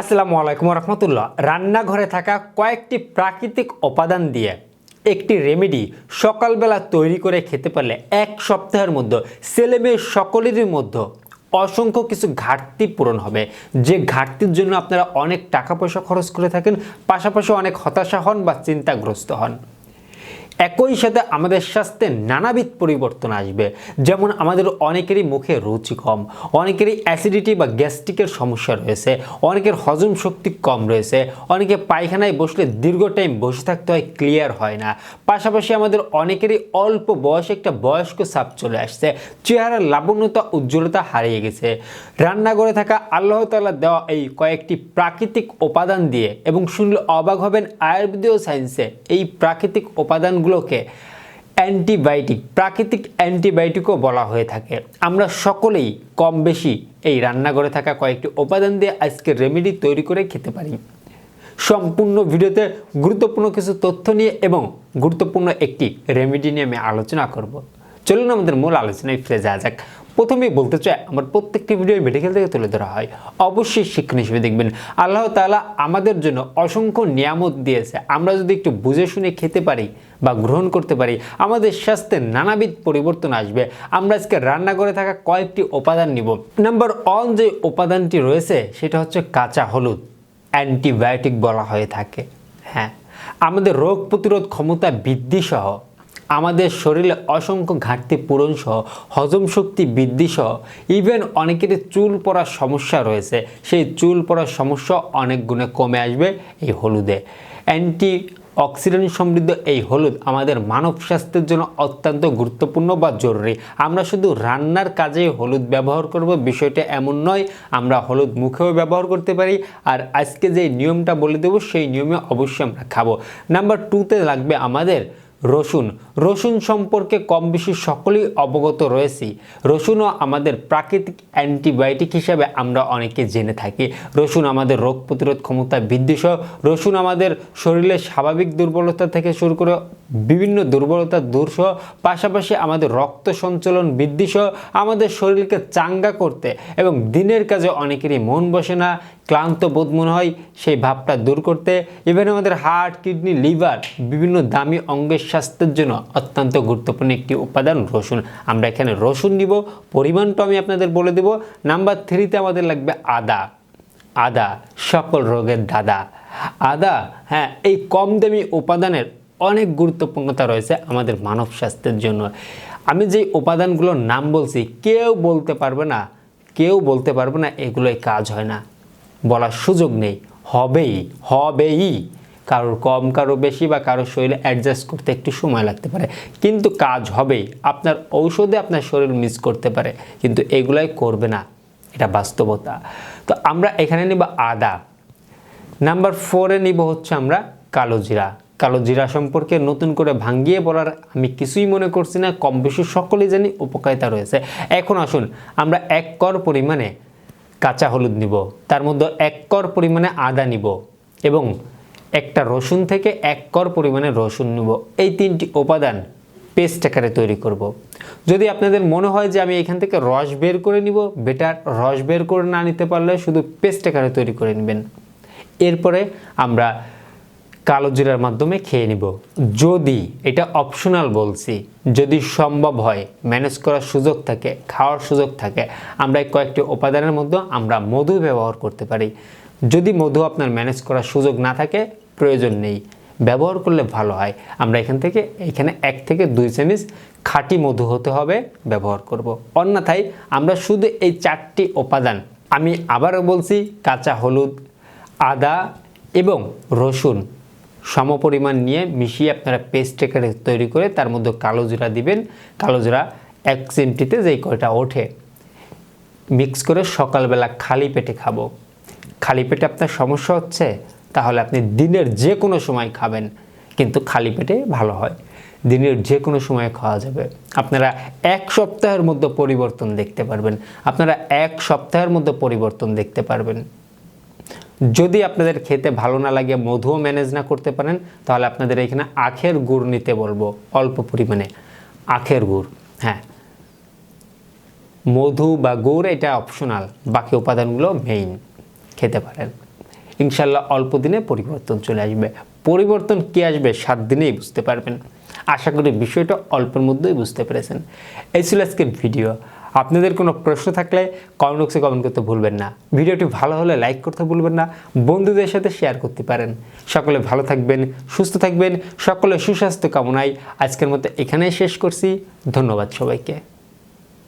আসসালামু আলাইকুম রহমতুল্লাহ রান্নাঘরে থাকা কয়েকটি প্রাকৃতিক উপাদান দিয়ে একটি রেমেডি সকালবেলা তৈরি করে খেতে পারলে এক সপ্তাহের মধ্যে ছেলেমেয়ে সকলেরই মধ্যে অসংখ্য কিছু ঘাটতি পূরণ হবে। যে ঘাটতির জন্য আপনারা অনেক টাকা পয়সা খরচ করে থাকেন, পাশাপাশি অনেক হতাশা হন বা চিন্তাগ্রস্ত হন। একই সাথে আমাদের স্বাস্থ্যে নানাবিধ পরিবর্তন আসবে। যেমন আমাদের অনেকেরই মুখে রুচি কম, অনেকেরই অ্যাসিডিটি বা গ্যাস্ট্রিকের সমস্যা রয়েছে, অনেকের হজম শক্তি কম রয়েছে, অনেকে পায়খানায় বসলে দীর্ঘ টাইম বসে থাকতে হয় ক্লিয়ার হয় না। পাশাপাশি আমাদের অনেকেরই অল্প বয়সে একটা বয়স্ক সাপ চলে আসছে চেহারার লাবণ্যতা, উজ্জ্বলতা হারিয়ে গেছে। রান্নাঘরে থাকা আল্লাহ তাআলা দেওয়া এই কয়েকটি প্রাকৃতিক উপাদান দিয়ে এবং শুনলে অবাক হবেন আয়ুর্বেদীয় সায়েন্সে এই প্রাকৃতিক উপাদানগুলোকে অ্যান্টিবায়োটিক, প্রাকৃতিক অ্যান্টিবায়োটিকও বলা হয়ে থাকে। আমরা সকলেই কম বেশি এই রান্নাঘরে থাকা কয়েকটি উপাদান দিয়ে আজকের রেমেডি তৈরি করে খেতে পারি। সম্পূর্ণ ভিডিওতে গুরুত্বপূর্ণ কিছু তথ্য নিয়ে এবং গুরুত্বপূর্ণ একটি রেমেডি নিয়ে আমি আলোচনা করব। চলুন আমাদের মূল আলোচনায় ফিরে যাওয়া যাক। প্রথমেই বলতে চাই, আমার প্রত্যেকটি ভিডিও মেডিকেল থেকে তুলে ধরা হয়। অবশ্যই শিক্ষণ হিসেবে দেখবেন। আল্লাহ তাআলা আমাদের জন্য অসংখ্য নিয়ামত দিয়েছে। আমরা যদি একটু বুঝে শুনে খেতে পারি বা গ্রহণ করতে পারি, আমাদের স্বাস্থ্যে নানাবিধ পরিবর্তন আসবে। আমরা আজকে রান্নাঘরে থাকা কয়েকটি উপাদান নিব। নাম্বার ওয়ান যে উপাদানটি রয়েছে, সেটা হচ্ছে কাঁচা হলুদ। অ্যান্টিবায়োটিক বলা হয়ে থাকে। হ্যাঁ। আমাদের রোগ প্রতিরোধ ক্ষমতা বৃদ্ধি সহ আমাদের শরীরে অসংখ্য ঘাটতি পূরণ সহ হজম শক্তি বৃদ্ধি সহ ইভেন অনেকেরই চুল পড়ার সমস্যা রয়েছে। সেই চুল পড়ার সমস্যা অনেক গুণে কমে আসবে এই হলুদে। অ্যান্টি অক্সিডেন্ট সমৃদ্ধ এই হলুদ আমাদের মানব স্বাস্থ্যের জন্য অত্যন্ত গুরুত্বপূর্ণ বা জরুরি। আমরা শুধু রান্নার কাজে হলুদ ব্যবহার করব, বিষয়টা এমন নয়, আমরা হলুদ মুখেও ব্যবহার করতে পারি। আর আজকে যে নিয়মটা বলে দেবো, সেই নিয়মে অবশ্যই আমরা খাব। নাম্বার টুতে লাগবে আমাদের রসুন। রসুন সম্পর্কে কম বেশি সকলেই অবগত রয়েছি। রসুনও আমাদের প্রাকৃতিক অ্যান্টিবায়োটিক হিসাবে আমরা অনেকে জেনে থাকি। রসুন আমাদের রোগ প্রতিরোধ ক্ষমতা বৃদ্ধি সহ রসুন আমাদের শরীরের স্বাভাবিক দুর্বলতা থেকে শুরু করে বিভিন্ন দুর্বলতা দূর সহ পাশাপাশি আমাদের রক্ত সঞ্চালন বৃদ্ধি সহ আমাদের শরীরকে চাঙ্গা করতে এবং দিনের কাজে অনেকেরই মন বসে না, ক্লান্ত বোধ মনে হয়, সেই ভাবটা দূর করতে। ইভেন আমাদের হার্ট কিডনি লিভার বিভিন্ন দামি অঙ্গের স্বাস্থ্যের জন্য অত্যন্ত গুরুত্বপূর্ণ একটি উপাদান, রসুন। আমরা এখানে রসুন নিব পরিমাণটা আমি আপনাদের বলে দেব। নাম্বার থ্রিতে আমাদের লাগবে আদা। আদা, সকল রোগের দাদা। আদা হ্যাঁ এই কম দামি উপাদানের অনেক গুরুত্বপূর্ণতা রয়েছে আমাদের মানব স্বাস্থ্যের জন্য। আমি যে উপাদানগুলোর নাম বলছি, কেউ বলতে পারবে না, কেউ বলতে পারবে না এগুলোই কাজ হয় না। বলার সুযোগ নেই। হবেই হবেই। কারোর কম কারও বেশি বা কারোর শরীরে অ্যাডজাস্ট করতে একটু সময় লাগতে পারে। কিন্তু কাজ হবেই। আপনার ঔষধে আপনার শরীর মিস করতে পারে। কিন্তু এগুলাই করবে না। এটা বাস্তবতা। তো আমরা এখানে নিব আদা। নাম্বার ফোরে নিব হচ্ছে আমরা কালো জিরা। কালো জিরা সম্পর্কে নতুন করে ভাঙ্গিয়ে বলার আমি কিছুই মনে করছি না। কম বেশি সকলেই জানি উপকারিতা রয়েছে। এখন আসুন আমরা এক কর পরিমাণে কাঁচা হলুদ নিব। তার মধ্যে এক কর পরিমাণে আদা নিব এবং একটা রসুন থেকে এক কর পরিমাণে রসুন নিব। এই তিনটি উপাদান পেস্ট আকারে তৈরি করব। যদি আপনাদের মনে হয় যে আমি এখান থেকে রস বের করে নিব বেটার রস বের করে না নিতে পারলে শুধু পেস্ট আকারে তৈরি করে নেবেন। এরপরে আমরা কালো জিরার মাধ্যমে খেয়ে নিব। যদি এটা অপশনাল বলছি, যদি সম্ভব হয় ম্যানেজ করার সুযোগ থাকে, খাওয়ার সুযোগ থাকে, আমরা কয়েকটি উপাদানের মধ্যে আমরা মধু ব্যবহার করতে পারি। যদি মধু আপনার ম্যানেজ করার সুযোগ না থাকে প্রয়োজন নেই। ব্যবহার করলে ভালো হয়। আমরা এখান থেকে, এখানে এক থেকে দুই চামচ খাঁটি মধু হতে হবে, ব্যবহার করব। অন্যথায় আমরা শুধু এই চারটি উপাদান, আমি আবারও বলছি কাঁচা হলুদ, আদা এবং রসুন সমপরিমাণ নিয়ে মিশিয়ে আপনারা পেস্ট আকারে তৈরি করে তার মধ্যে কালো জিরা দিবেন। কালো জিরা এক চিমটিতে যেই কয়টা ওঠে মিক্স করে সকালবেলা খালি পেটে খাব। খালি পেটে আপনার সমস্যা হচ্ছে? তাহলে আপনি দিনের যে কোনো সময় খাবেন, কিন্তু খালি পেটে ভালো হয়। দিনের যে কোনো সময় খাওয়া যাবে। আপনারা এক সপ্তাহের মধ্যে পরিবর্তন দেখতে পারবেন। আপনারা এক সপ্তাহের মধ্যে পরিবর্তন দেখতে পারবেন। যদি আপনাদের খেতে ভালো না লাগে, মধুও ম্যানেজ না করতে পারেন, তাহলে আপনাদের এখানে আখের গুড় নিতে বলব, অল্প পরিমাণে। আখের গুড় হ্যাঁ। মধু বা গুড় এটা অপশনাল বাকি উপাদানগুলো মেইন খেতে পারেন। ইনশাল্লাহ অল্প দিনে পরিবর্তন চলে আসবে। পরিবর্তন কি আসবে সাত দিনেই বুঝতে পারবেন। আশা করি বিষয়টা অল্পের মধ্যেই বুঝতে পেরেছেন। এই ছিল আজকের ভিডিও। আপনাদের কোনো প্রশ্ন থাকলে কমেন্ট বক্সে কমেন্ট করতে ভুলবেন না। ভিডিওটি ভালো হলে লাইক করতে ভুলবেন না। বন্ধুদের সাথে শেয়ার করতে পারেন। সকলে ভালো থাকবেন, সুস্থ থাকবেন। সকলে সুস্বাস্থ্য কামনায় আজকের মতো এখানেই শেষ করছি। ধন্যবাদ সবাইকে।